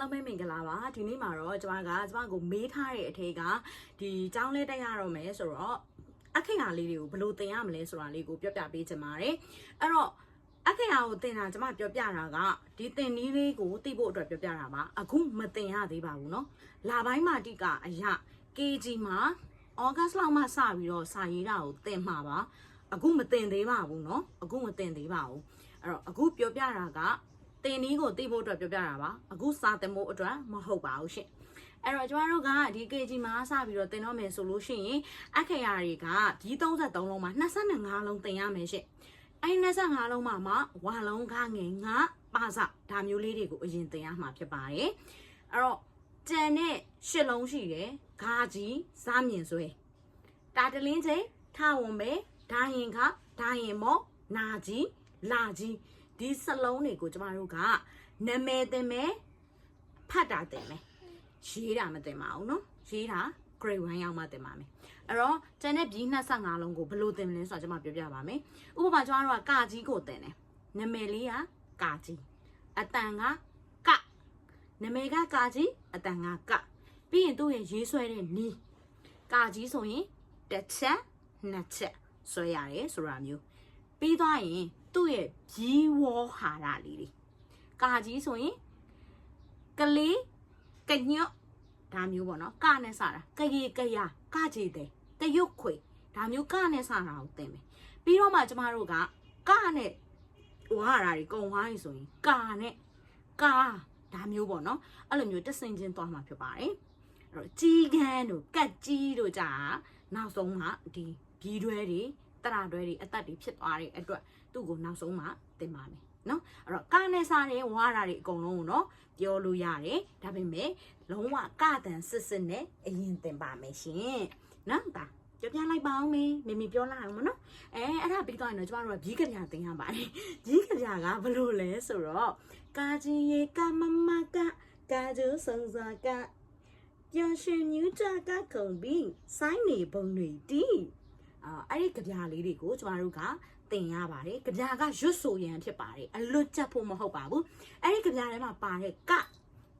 လုံးပဲမင်္ဂလာပါဒီနေ့မှာတော့ကျွန်မကကျွန်မကိုမေးထားတဲ့အထက်ကဒီចောင်းလေးတက်ရတော့မယ်ဆိုတော့အခက်အလေးတွေကိုဘယ်လိုတင်ရမလဲဆိုတာလေးကိုပြောပြပေးချင်ပါတယ်အဲ့တော့အခက်အကိုတင်တာကျွန်မပြောပြတာကဒီတင်နည်းလေးကိုသိဖို့အတွက်ပြောပြတာပါအခုမတင်ရသေးပါဘူးเนาะလာပိုင်းမာတိကအရာ KG မှာဩဂတ်လောက်မှစပြီးတော့စာရေးတာကိုတင်မှာပါအခုမတင်သေးပါဘူးเนาะအခုမတင်သေးပါဘူးအဲ့တော့အခုပြောပြတာက တင်နီးကိုသိဖို့အတွက်ပြောပြတာပါအခုစာတင်ဖို့အတွက်မဟုတ်ပါဘူးရှင်အဲ့တော့ကျမတို့ကဒီ KG မှာစပြီးတော့တင်တော့မယ်ဆိုလို့ရှိရင်အခရာတွေကဒီ33လုံးမှာ25လုံးတင်ရမယ်ရှင်အဲ့25လုံးမှာမှဝါလုံးကငယ်ငါပါစဒါမျိုးလေးတွေကိုအရင်တင်ရမှာဖြစ်ပါတယ်အဲ့တော့ကြံတဲ့ရှစ်လုံးရှိတယ်ဂါကြီးစားမြင်ဆွဲတာတလင်းချိန်ထဝန်ပဲဓာရင်ခဓာရင်မော့နာကြီးလာကြီး ဒီစလုံးတွေကိုကျမတို့ကနာမည်တင်မယ်ဖတ်တာတင်မယ်ရေးတာမတင်ပါဘူးเนาะရေးတာ grade 1ရောက်မှတင်ပါမယ်အဲ့တော့ကျန်တဲ့ဘီ25လုံးကိုဘယ်လိုတင်မလဲဆိုတာကျွန်မပြောပြပါမယ်ဥပမာကျွန်တော်တို့ကကာကြီးကိုတင်တယ်နာမည်လေးကကာကြီးအတန်ကကနာမည်ကကာကြီးအတန်ကကပြီးရင်သူ့ရဲ့ရေးဆွဲတဲ့နီးကာကြီးဆိုရင်တစ်ချက်နှစ်ချက်ဆွဲရတယ်ဆိုတာမျိုး ပြီးသွားရင်သူ့ရဲ့ဘီဝေါ်ဟာရလေးတွေကာကြီးဆိုရင်ကလေးကညော့ဒါမျိုးပေါ့နော်ကနဲ့စတာကရေကရကကြည်တဲ့ကရွတ်ခွေဒါမျိုးကနဲ့စတာကိုသင်မယ်ပြီးတော့မှကျမတို့ကကနဲ့ဝါရတာတွေကုံဝိုင်းဆိုရင်ကာနဲ့ကာဒါမျိုးပေါ့နော်အဲ့လိုမျိုးတဆင်ချင်းသွားမှာဖြစ်ပါတယ်အဲ့တော့ကြီးကန်းတို့ကတ်ကြီးတို့ကြာနောက်ဆုံးမှဒီဘီတွဲတွေ တရတွဲတွေအသက်တွေဖြစ်သွားတဲ့အတွက်သူ့ကိုနောက်ဆုံးမှသင်ပါမယ်နော်အဲ့တော့ကာနဲ့စားတဲ့ဝါရတာတွေအကုန်လုံးကိုနော်ပြောလို့ရတယ်ဒါပေမဲ့လုံးဝကတန်စစ်စစ်နဲ့အရင်သင်ပါမယ်ရှင်နော်ဒါပြောပြလိုက်ပါအောင်မေမေမေပြောလိုက်အောင်မနော်အဲအဲ့ဒါပြီးတော့ရင်တော့ကျမတို့ကဘီးကပြာတင်ရပါတယ်ဘီးကပြာကဘယ်လိုလဲဆိုတော့ကာကြီးရေကမမကကာကျိုးစုံစာကပျော်ရွှင်မြူးကြကခုံပြီးစိုင်းနေပုံတွေတီး အာအဲ့ဒီကြပြာလေးတွေကိုကျမတို့ကတင်ရပါတယ်ကြပြာကရွတ်ဆိုရန်ဖြစ်ပါတယ်အလွတ်ချက်ဖို့မဟုတ်ပါဘူးအဲ့ဒီကြပြာထဲမှာပါတဲ့က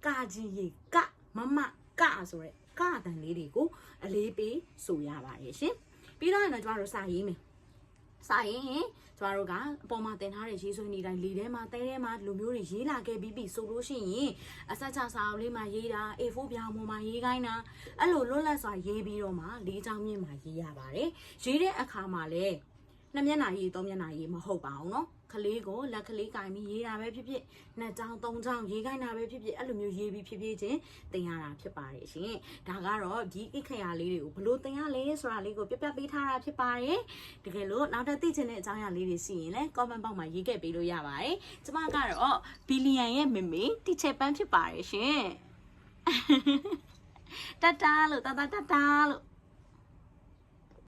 ကာကြီးရေကမမကဆိုရဲကအတန်လေးတွေကိုအလေးပေးဆိုရပါတယ်ရှင်ပြီးတော့ရင်တော့ကျမတို့စာရေးမယ် စာရင်ကျမတို့ကအပေါ်မှာတင်ထားတဲ့ရေးဆွဲနေတိုင်းလေထဲမှာတဲထဲမှာလူမျိုးတွေရေးလာခဲ့ပြီးပြီဆိုလို့ရှိရင်အဆက်ချစာအုပ်လေးမှာရေးတာ A4 ပြောင်ပေါ်မှာရေးခိုင်းတာအဲ့လိုလွတ်လပ်စွာရေးပြီးတော့မှလေးချောင်းမြင့်မှာရေးရပါတယ်ရေးတဲ့အခါမှာလည်းနှစ်မျက်နှာရေးသုံးမျက်နှာရေးမဟုတ်ပါဘူးเนาะ ကလေးကိုလက်ကလေးကင်ပြီးရေးတာပဲဖြစ်ဖြစ်နှစ်ချောင်းသုံးချောင်းရေးခိုင်းတာပဲဖြစ်ဖြစ်အဲ့လိုမျိုးရေးပြီးဖြစ်ဖြစ်ချင်းတင်ရတာဖြစ်ပါတယ်ရှင်ဒါကတော့ဒီအိခရာလေးတွေကိုဘလို့တင်ရလဲဆိုတာလေးကိုပြပြပေးထားတာဖြစ်ပါတယ်တကယ်လို့နောက်ထပ်သိချင်တဲ့အကြောင်းအရာလေးတွေရှိရင်လည်း comment box မှာရေးခဲ့ပေးလို့ရပါတယ်ကျမကတော့ဘီလီယံရဲ့မေမေတီချယ်ပန်းဖြစ်ပါတယ်ရှင်တတလို့တတတတလို့